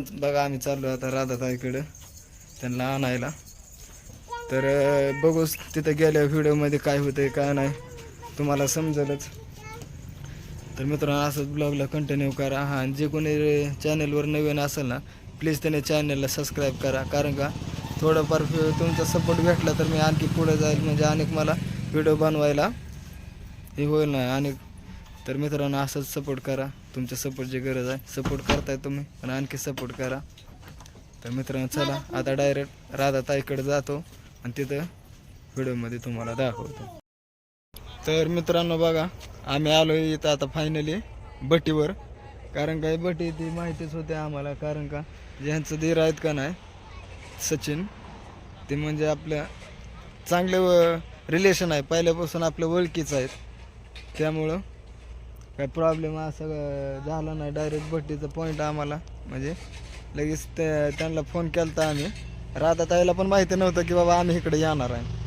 मित्रांनो बघा आम्ही चाललो आता राधाताईकडं त्यांना आणायला. तर बघूच तिथं गेल्या व्हिडिओमध्ये काय होतंय काय नाही तुम्हाला समजेलच. तर मित्रांनो असंच ब्लॉगला कंटिन्यू करा. हां आणि जे कोणी चॅनलवर नवीन असेल ना प्लीज त्याने चॅनलला सबस्क्राईब करा. कारण का थोडंफार तुमचा सपोर्ट भेटला तर मी आणखी पुढे जाईल. म्हणजे अनेक मला व्हिडिओ बनवायला हे होईल ना आणि तर मित्रांनो असंच सपोर्ट करा. तुमच्या सपोर्टची गरज आहे. सपोर्ट करताय तुम्ही पण आणखी सपोर्ट करा. तर मित्रांनो चला आता डायरेक्ट राधा ताईकडे जातो आणि तिथं व्हिडिओमध्ये तुम्हाला दाखवतो. तर मित्रांनो बघा आम्ही आलो इथं आता फायनली बटीवर कारण काय बटी ती माहितीच होते आम्हाला. कारण का ज्यांचं धीर आहेत का नाही सचिन ते म्हणजे आपल्या चांगले रिलेशन आहे. पहिल्यापासून आपल्या ओळखीचं आहेत. त्यामुळं काय प्रॉब्लेम असं झाला नाही. डायरेक्ट भट्टीचा पॉईंट आम्हाला. म्हणजे लगेच ते त्यांना फोन केला होता आम्ही राधाताईला पण माहिती नव्हतं की बाबा आम्ही इकडे येणार आहे.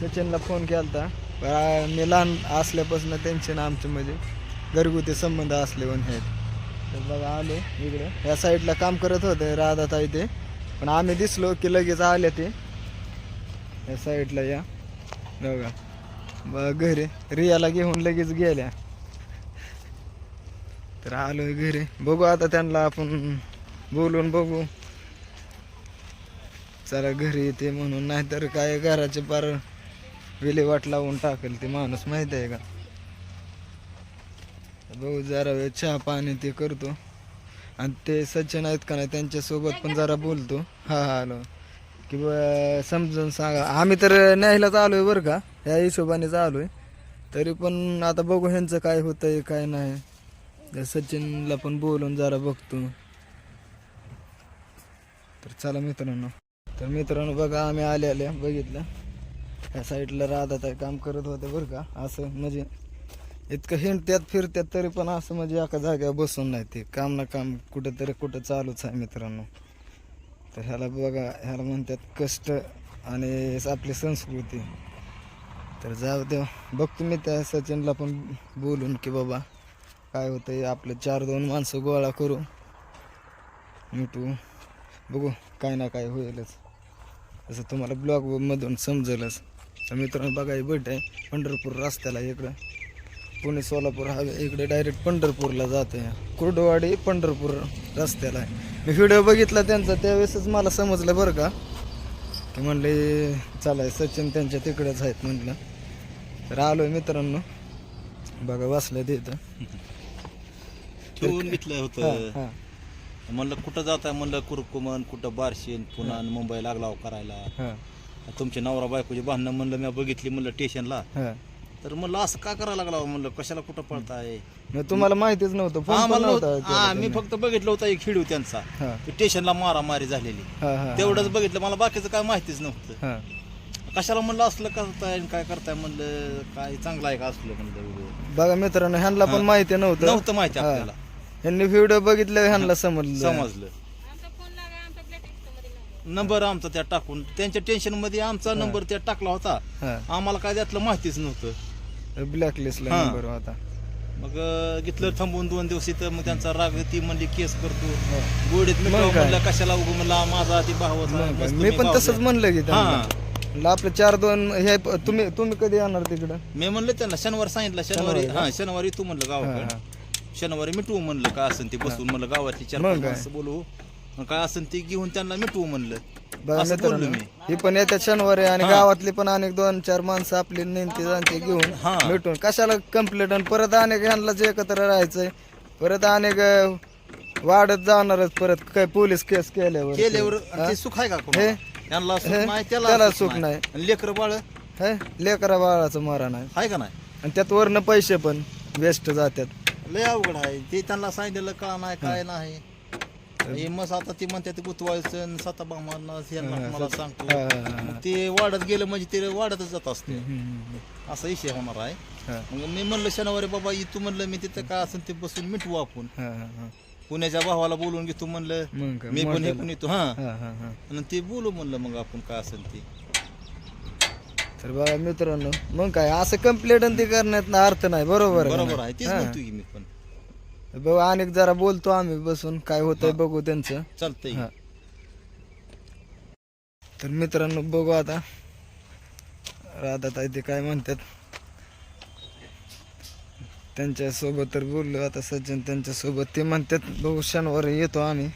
सचिनला फोन केला होता मी लहान असल्यापासून त्यांचे ना आमचे म्हणजे. घरगुती संबंध असले पण आहेत तर बघा आले इकडे. या साईडला काम करत होते राधाताई ते. पण आम्ही दिसलो की लगेच आले ते. या साईडला या. बघा. बघ घरी. रियाला घेऊन लगेच गेल्या. तर आलोय घरी. बघू आता त्यांना आपण बोलून बघू. चला घरी येते म्हणून नाहीतर काय घराचे पार विल्हेवाट लावून टाकेल ते माणूस माहीत आहे का? बघू जरा वेळ चहा पाणी ते करतो. आणि ते सचिन आहेत का नाही त्यांच्यासोबत पण जरा बोलतो. हा हा आलो. की बुवा समजून सांगा. आम्ही तर न्यायलाच आलोय बरं का? या हिशोबानेच आलोय. तरी पण आता बघू ह्यांचं काय होतंय काय नाही. त्या सचिनला पण बोलून जरा बघतो. तर चला मित्रांनो. तर मित्रांनो बघा आम्ही आले आले बघितलं. ह्या साईडला राहतात काम करत होते बरं का. असं म्हणजे इतकं हिंडत्यात फिरत्यात तरी पण असं म्हणजे एका जागेवर बसून नाही ते. काम ना काम कुठंतरी कुठं चालूच आहे मित्रांनो. तर ह्याला बघा ह्याला म्हणतात कष्ट आणि आपली संस्कृती. तर जाऊ दे. बघतो मी त्या सचिनला पण बोलून की बाबा काय होतंय आपलं चार दोन माणसं गोळा करू मिटू. बघू काय ना काय होईलच. तसं तुम्हाला ब्लॉगमधून समजेलच. तर मित्रांनो बघा भेट आहे पंढरपूर रस्त्याला इकडं. पुणे सोलापूर हा इकडे डायरेक्ट पंढरपूरला जाते कुर्डवाडी पंढरपूर रस्त्याला आहे. मी व्हिडिओ बघितला त्यांचा त्यावेळेसच मला समजलं बरं का. की म्हणले चला सचिन त्यांच्या तिकडेच आहेत म्हटलं तर आलो आहे मित्रांनो. बघा वाचलं तिथं ठेवून घेतलं हां होतं. हां. म्हणलं कुठं जात? आहे म्हणलं कुरकुमन कुठं बार्शीन पुन्हा मुंबई लागला करायला. हां. तुमच्या नवरा बायकोची भांडणं म्हणलं मी बघितली म्हणलं स्टेशनला हां. तर म्हणलं असं का करायला लागला म्हणलं? कशाला कुठं पळताय? तुम्हाला माहितीच नव्हतं. हा हा मी. फक्त बघितलं होतं एक खिडू त्यांचा. हां. स्टेशनला मारामारी झालेली. हां हां तेवढंच बघितलं. मला बाकीचं काय माहितीच नव्हतं. हां. कशाला म्हणलं असलं करताय काय करताय म्हणलं? काय चांगलं आहे का असलं म्हणलं. बघा मित्रांनो ह्यांना पण माहिती नव्हतं. नव्हतं माहिती हा. आपल्याला. ह्यांनी व्हिडिओ बघितलं ह्यांना समजलं. समजलं. नंबर आमचा त्या टाकून त्यांच्या टेन्शनमध्ये आमचा नंबर त्या टाकला होता. हा. आम्हाला काय त्यातलं माहितीच नव्हतं. ब्लॅकलिस्टला हा. नंबर होता. मग अं, घेतलं थांबून दोन दिवस इथं मग त्यांचा राग ती म्हणली केस करतो. गोडीत मी मग काय? म्हणलं कशाला उगू म्हणला माझा ती भावाचा मग काय. बस मी पण तसंच. म्हणलं की हा. म्हणलं आपलं चार दोन हे प- तुम्ही तुम्ही कधी येणार तिकडं? मी म्हणलं त्यांना शनिवारी सांगितलं शनिवारी? हा शनिवारी तू म्हणलं गावाकडे. शनिवारी मिटवू म्हणलं काय असेल ते बसून म्हणलं गावातली चार मग पाच काय? माणसं बोलवू मग काय असेल ते घेऊन त्यांना मिटवू म्हणलं बघा असं बोललो मित्रांनो मी ही पण येत्या शनिवारी आणि. गावातली पण अनेक दोन चार माणसं आपली नेमती जाणते घेऊन हा. भेटून कशाला कंप्लीट आणि परत अनेक ह्यांनाच एकत्र राहायचंय परत अनेक अं, वाढत जाणारच परत काय पोलीस केस केल्यावर केल्यावर? ते सुख आहे का हे? कोणाला? यांना सुख? नाही त्याला सुख नाही. आणि लेकर बाळ हे लेकरा बाळाचं मारा नाही आहे का नाही आणि त्यात वरनं पैसे पण वेस्ट जातात लय अवघड आहे. ते त्यांना सांगितलेलं का नाही काय नाही. हे मग आता ते म्हणतात ते गुतवायचं सता मला सांगतो. मग ते वाढत गेलं म्हणजे ते वाढतच जात असते. असा विषय होणार आहे. मग मी म्हणलं शनिवारी बाबा तू म्हणलं मी तिथं काय असेल ते बसून मिटवू आपण. पुण्याच्या भावाला बोलून घेतो म्हणलं. मी पण हे. पण येतो हा. आणि ते बोलू म्हणलं मग आपण काय असेल ते. तर बघा मित्रांनो मग काय असं कंप्लेंट ते करण्यात अर्थ नाही बरोबर आहे बरोबर नाही? आहे तेच. म्हणतो की मी पण. बघू अनेक जरा बोलतो आम्ही बसून काय होतंय बघू त्यांचं. चालतंय. हा. तर मित्रांनो बघू आता. राधा ते काय म्हणतात? त्यांच्यासोबत तर बोललो आता सज्जन त्यांच्यासोबत ते म्हणतात बघू शनिवारी येतो आम्ही.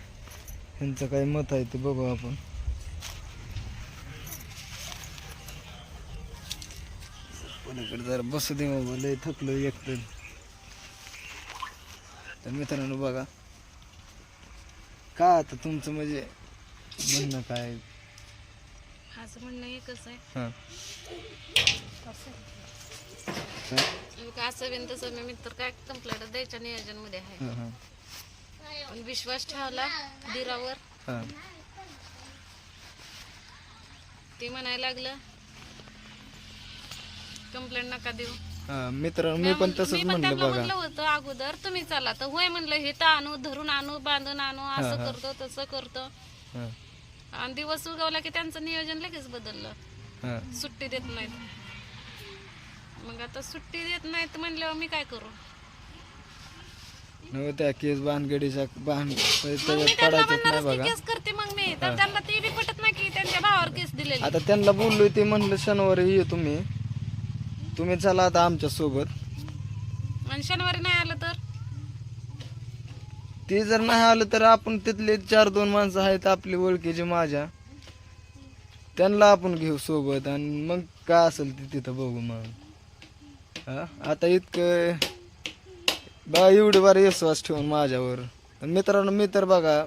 त्यांचं काय मत आहे ते बघू आपण. पलीकडे जरा बसू दे बाबा लय थकलो एकटं. तर मित्रांनो बघा का आता तुमचं म्हणजे म्हणणं काय? म्हणणं एकच आहे. हां. असं बिन तसं मी मित्र काय कंप्लेंट द्यायच्या नियोजनमध्ये आहे हां. पण विश्वास ठेवला दिरावर. हां. ते म्हणायला लागलं कंप्लेंट नका देऊ. हां मित्रांनो मी पण तसंच पण म्हणलं त्यांना बघा. म्हणलं होतं अगोदर तुम्ही चला. तर होय म्हणलं हे तर आणू धरून आणू बांधून आणू असं हा. करतो तसं करतो. हां. आणि दिवस उगवला की त्यांचं नियोजन लगेच बदललं. हां. सुट्टी देत नाहीत. मग आता सुट्टी देत नाहीत म्हणल्यावर मी काय करू? नव्ह त्या केस बांधगडीच्या बांध मग मी त्याच्यात त्यांना पडायचंच नाही म्हणणारच की बघा. केस करते मग मी. तर त्यांना ते बी पटत नाही की त्यांच्या भावावर केस दिलेली. आता त्यांना बोललोय ते म्हणलं शनिवारी ये तुम्ही. तुम्ही चला आता आमच्यासोबत. आणि शनिवारी नाही आलं तर? ते जर नाही आलं तर आपण तिथले चार दोन माणसं आहेत आपली ओळखीची माझ्या. त्यांना आपण घेऊ सोबत आणि मग काय असेल ते तिथं बघू मग. हा? आता इतकं बघा एवढी बार विश्वास ठेवून माझ्यावर. आणि मित्रांनो मी तर बघा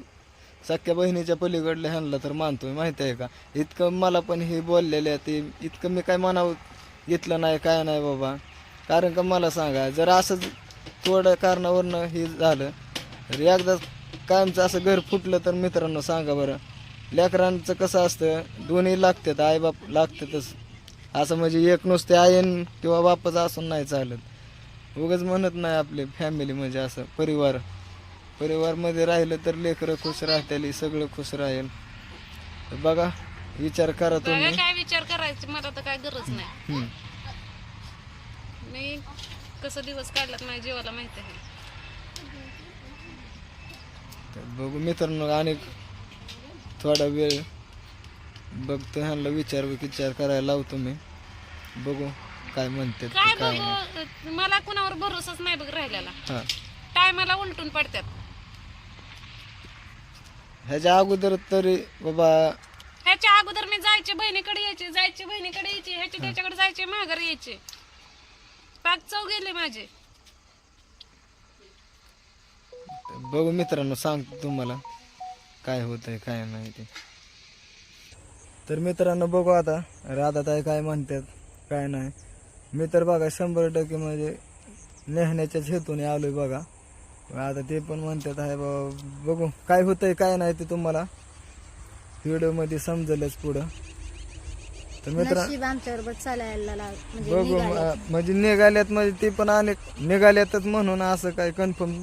सख्या बहिणीच्या पलीकडल्या ह्यांना तर मानतोय माहिती आहे का? इतकं मला पण हे बोललेलं आहे ते इतकं मी काय म्हणावं घेतलं नाही काय नाही बाबा. कारण का मला सांगा जर असंच थोडं कारणावरनं हे झालं तर एकदा कायमचं असं घर फुटलं तर मित्रांनो सांगा बरं. लेकरांचं कसं असतं दोन्ही लागतात आईबाप लागतातच. असं म्हणजे एक नुसते आयन किंवा बापाचं असून नाही चालत. उगाच म्हणत नाही आपले फॅमिली म्हणजे असं परिवार. परिवारमध्ये राहिलं तर लेकरं खुश राहतील सगळं खुश राहील. बघा विचार करा बघा तुम्ही. काय विचार करायची मला तर काय गरज नाही. हम्म. मी कसं दिवस काढलात माझ्या जीवाला माहिती आहे. तर बघू मित्रांनो आणि थोडा वेळ बघतो ह्यांना विचार विचार करायला लावतो मी. बघू काय म्हणतात काय ते, काय नाही. बघू मला कुणावर भरोसाच नाही बघ राहिलेला. हा. टायमाला उलटून पडतात. ह्याच्या अगोदर तरी बाबा ह्याच्या अगोदर मी जायचे बहिणीकडे यायचे जायचे बहिणीकडे यायचे ह्याचे त्याच्याकडे जायचे माघार यायचे. पाच चौ गेले माझे. बघू मित्रांनो सांगतो तुम्हाला काय होतंय काय नाही ते. तर मित्रांनो बघू आता राधाताई काय म्हणतात काय नाही. मी तर बघा शंभर टक्के म्हणजे नेहण्याच्याच हेतून आलोय बघा. आता ते पण म्हणतात आहे बाबा बघू काय होतंय काय नाही ते तुम्हाला. व्हिडिओमध्ये समजेलच पुढं. तर मित्र नशीब आमच्याबरोबर चालायला लाग- म्हणजे बघू निघाले. म- म्हणजे निघाल्यात म्हणजे ते पण अनेक निघाल्यातच म्हणून असं काय कन्फर्म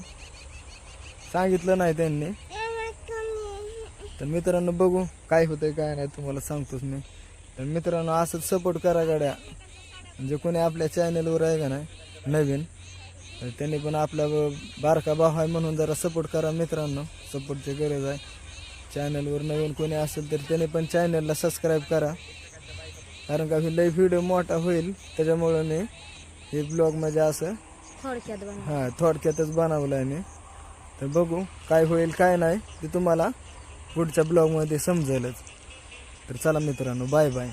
सांगितलं नाही त्यांनी. तर मित्रांनो बघू काय होतंय काय नाही तुम्हाला सांगतोच मी. तर मित्रांनो असंच सपोर्ट करा गाड्या. म्हणजे कोणी आपल्या चॅनलवर आहे का नाही नवीन तर त्यांनी पण आपला ब- बारका भाव आहे म्हणून जरा सपोर्ट करा मित्रांनो. सपोर्टची गरज आहे. चॅनलवर नवीन कोणी असेल तर त्याने पण चॅनलला सबस्क्राईब करा. कारण का लई व्हिडिओ मोठा होईल त्याच्यामुळं मी हे ब्लॉग म्हणजे असं थोडक्यात बनव हां थोडक्यातच बनवलं आहे मी. तर बघू काय होईल काय नाही ते तुम्हाला पुढच्या ब्लॉगमध्ये समजेलच. तर चला मित्रांनो बाय बाय